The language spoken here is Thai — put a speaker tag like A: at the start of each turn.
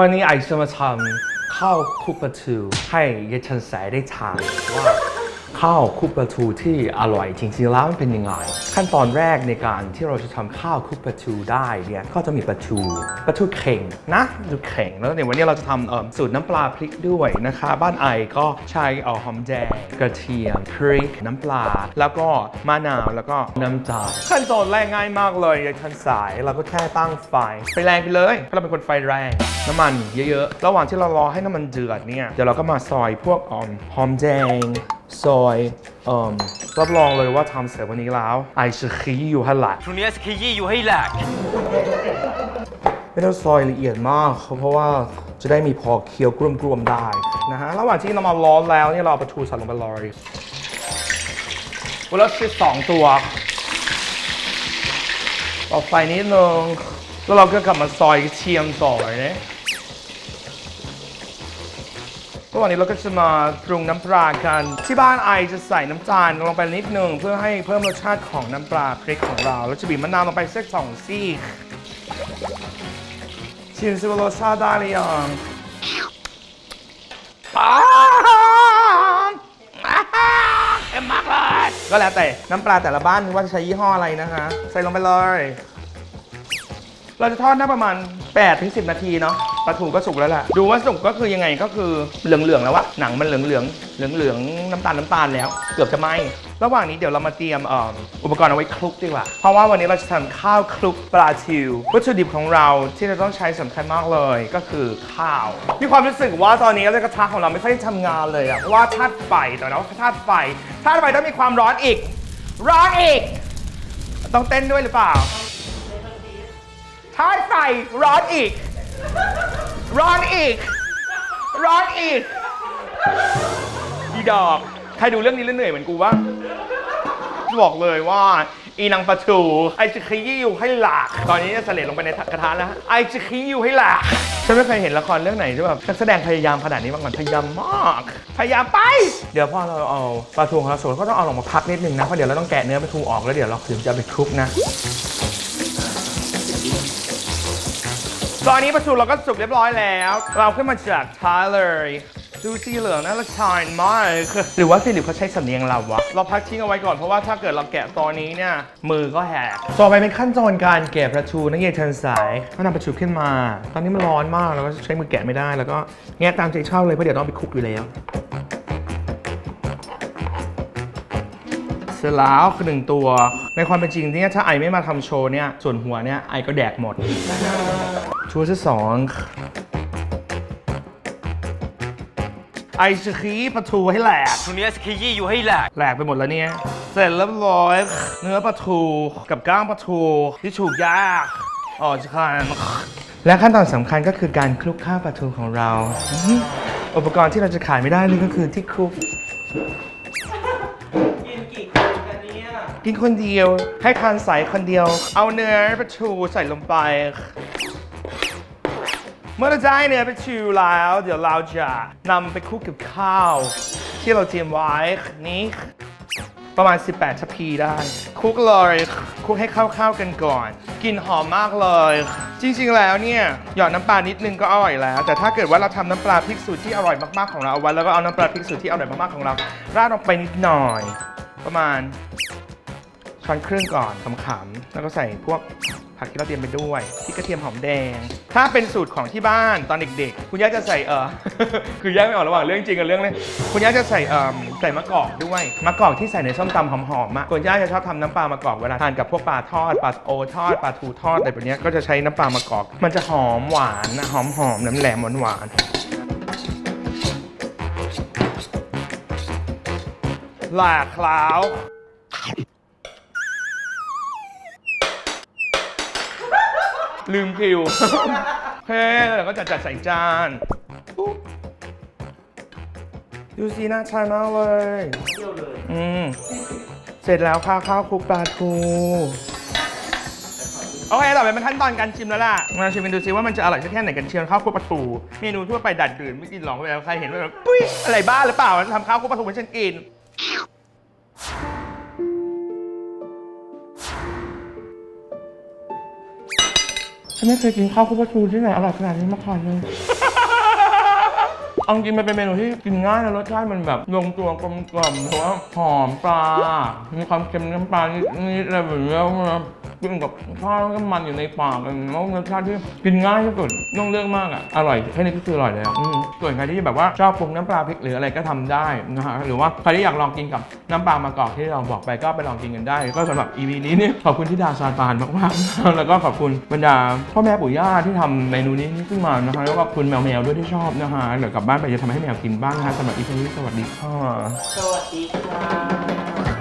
A: วันนี้ไอจะมาทำข้าวคลุกปลาทูให้ยายชันแสได้ทานว่า ข้าวคลุกปลาทูที่อร่อยจริงๆแล้วมันเป็นยังไงขั้นตอนแรกในการที่เราจะทำข้าวคลุกปลาทูได้เนี่ยก็จะมีปลาทูปลาทูเข่งนะปลาทูเข่งแล้วเดี๋ยววันนี้เราจะทำสูตรน้ำปลาพริกด้วยนะคะ บ้านไอก็ใช้เอาหอมแดงกระเทียมพริกน้ำปลา แล้วก็มะนาวแล้วก็น้ำตาลขั้นตอนแรกง่ายมากเลยยายชันสายเราก็แค่ตั้งไฟไปแรงไปเลยเพราะเราเป็นคนไฟแรงน้ำมันเยอะๆ ระหว่างที่เรารอให้น้ำมันเดือดเนี่ย เดี๋ยวเราก็มาซอยพวกอมหอมแดง ซอยเอ่มรับรองเลยว่าทำเสร็จวันนี้แล้วไอศครีมอยู่หันหลัง
B: ช่วงนี้สกียี่อยู่ให้แหลก
A: ไม่ต้องซอยละเอียดมากเพราะว่าจะได้มีพอเคี้ยวกรุมๆได้นะฮะระหว่างที่น้ำมันร้อนแล้วเนี่ยเราเอาปลาทูใส่ลงไปเลยวันละสิบสองตัวต่อไฟนิดนึงแล้วเราก็กลับมาซอยกระเทียมต่อเลย ระหว่างนี้เราก็จะมาปรุงน้ำปลากัน ที่บ้านไอจะใส่น้ำตาลลงไปนิดนึงเพื่อให้เพิ่มรสชาติของน้ำปลาพริกของเรา แล้วจะบีบมะนาวลงไปสักสองซี่ชิมซิว่ารสชาติได้หรือยังอ้าวเอ็มมากเลยก็แล้วแต่น้ำปลาแต่ละบ้านว่าจะใช้ยี่ห้ออะไรนะคะ ใส่ลงไปเลย เราจะทอดได้ประมาณ8-10 นาทีเนาะ ปลาทูก็สุกแล้วแหละดูว่าสุกก็คือยังไงก็คือเหลืองๆแล้ววะหนังมันเหลืองๆเหลืองๆน้ำตาลน้ำตาลแล้ว เกือบจะไหมระหว่างนี้เดี๋ยวเรามาเตรียมเอ่ออุปกรณ์เอาไว้คลุกดีกว่า เพราะว่าวันนี้เราจะทำข้าวคลุกปลาทิว วัตถุดิบของเราที่เราต้องใช้สำคัญมากเลย ก็คือข้าว มีความรู้สึกว่าตอนนี้กระทะของเราไม่ค่อยทำงานเลยอะเพราะว่าธาตุไฟแต่ว่าธาตุไฟธาตุไฟต้องมีความร้อนอีก ร้อนอีก ต้องเต้นด้วยหรือเปล่าธาตุไฟร้อนอีก ร้อนอีก ร้อนอีกอีดอก ใครดูเรื่องนี้แล้วเหนื่อยเหมือนกูบ้างบอกเลยว่า อีนางปลาทูไอจะขยี้อยู่ให้หลาก ตอนนี้จะเสลดลงไปในกระทะแล้วไอจะขยี้อยู่ให้หลากฉันไม่เคยเห็นละครเรื่องไหนที่แบบนักแสดงพยายามขนาดนี้มาก่อนพยายามมาก พยายามไป เดี๋ยวพอเราเอาปลาทูของเราสุกเราก็ต้องเอาลงมาพักนิดนึงนะเพราะเดี๋ยวเราต้องแกะเนื้อปลาทูออกแล้วเดี๋ยวเราถึงจะเอาไปคลุกนะ ตอนนี้ปลาทูเราก็สุกเรียบร้อยแล้ว เราขึ้นมาจากท้ายเลยดูสีเหลืองน่ารับทานมากหรือว่าฟิลิปเขาใช้สำเนียงเราวะ เราพักทิ้งเอาไว้ก่อนเพราะว่าถ้าเกิดเราแกะตอนนี้เนี่ย มือก็แหกต่อไปเป็นขั้นตอนการแกะปลาทูนักเรียนเทินสายก็นำปลาทูขึ้นมา ตอนนี้มันร้อนมากเราก็ใช้มือแกะไม่ได้แล้วก็แงะตามใจชอบเลยเพราะเดี๋ยวต้องเอาไปคลุกอยู่แล้วเสร็จแล้วคือหนึ่งตัว ในความเป็นจริงเนี่ยถ้าไอไม่มาทำโชว์เนี่ยส่วนหัวเนี่ยไอก็แดกหมด ชูที่สองไอศครีมปลาทูให้แหลก
B: ช่วงนี้สกียี่อยู่ให้แหลก
A: แหลกไปหมดแล้วเนี่ย เสร็จเรียบร้อย เนื้อปลาทูกับก้างปลาทูที่ถูกยากออกจากกันและขั้นตอนสำคัญก็คือการคลุกข้าวปลาทูของเราอื้อหืออุปกรณ์ที่เราจะขายไม่ได้เลยก็คือที่คลุกกินคนเดียว ให้ทานใส่คนเดียว เอาเนื้อปลาทูใส่ลงไป เมื่อเราได้เนื้อปลาทูแล้ว เดี๋ยวเราจะนำไปคลุกกับข้าว ที่เราเตรียมไว้นี้ประมาณ 18ชัพพีได้คลุกเลยคลุกให้เข้าๆกันก่อน กลิ่นหอมมากเลย จริงๆแล้วเนี่ย หยอดน้ำปลานิดนึงก็อร่อยแล้ว แต่ถ้าเกิดว่าเราทำน้ำปลาพริกสูตรที่อร่อยมากๆของเราเอาไว้แล้วก็เอาน้ำปลาพริกสูตรที่อร่อยมากๆของเราราดลงไปนิดหน่อย ประมาณ ช้อนครึ่งก่อนขำๆแล้วก็ใส่พวกผักที่เราเตรียมไปด้วยพริกกระเทียมหอมแดง ถ้าเป็นสูตรของที่บ้านตอนเด็กๆ คุณย่าจะใส่เออ คือแยกไม่ออกระหว่างเรื่องจริงกับเรื่องเล่นคุณย่าจะใส่เออใส่มะกอกด้วย มะกอกที่ใส่ในส้มตำหอมๆมากคุณย่าจะชอบทำน้ำปลามะกอกเวลาทานกับพวกปลาทอดปลาโอทอดปลาทูทอดอะไรแบบนี้ก็จะใช้น้ำปลามะกอก มันจะหอมหวานนะหอมหอมน้ำแหลมหวานๆหลากคลาว ลืมคิวโอเคแล้วก็จัดจัดใส่จานปุ๊บดูสิน่าทานมากเลย เที่ยวเลยอืม เสร็จแล้วค่ะข้าวคลุกปลาทูโอเคต่อไปเป็นขั้นตอนการชิมแล้วล่ะ มาชิมกันดูซิว่ามันจะอร่อยสักแค่ไหนกันเชียวข้าวคลุกปลาทูเมนูทั่วไปดัดดื่นไม่กินหรอกเวลาใครเห็นว่าแบบปุ้ยอะไรบ้าหรือเปล่าทำข้าวคลุกปลาทูให้ฉันกิน ไม่เคยกินข้าวคุปลาทูที่ไหนอร่อยขนาดนี้มาก่อนเลย เอาจริงมันเป็นเมนูที่กินง่ายแล้วรสชาติมันแบบลงตัวกลมกล่อมเพราะว่าหอมปลา มีความเค็มน้ำปลานิดๆอะไรแบบนี้กินกับข้าวแล้วมันอยู่ในปากมันแล้วรสชาติที่กินง่ายที่สุดไม่ต้องเลือกมากอะอร่อยแค่นี้ก็คืออร่อยแล้วอืมส่วนใครที่แบบว่าชอบปรุงน้ำปลาพริกหรืออะไรก็ทำได้นะฮะหรือว่าใครที่อยากลองกินกับน้ำปลามะกอกที่เราบอกไปก็ไปลองกินกันได้ ก็สำหรับ EP นี้เนี่ยขอบคุณที่ดาซาปานมากๆแล้วก็ขอบคุณบรรดาพ่อแม่ปู่ย่าที่ทำเมนูนี้ขึ้นมานะคะแล้วก็ขอบคุณแมวๆด้วยที่ชอบนะคะเดี๋ยวกลับบ้านไปจะทำให้แมวกินบ้างนะคะสำหรับ EP นี้สวัสดีค่ะ
C: สวัสดีค่ะ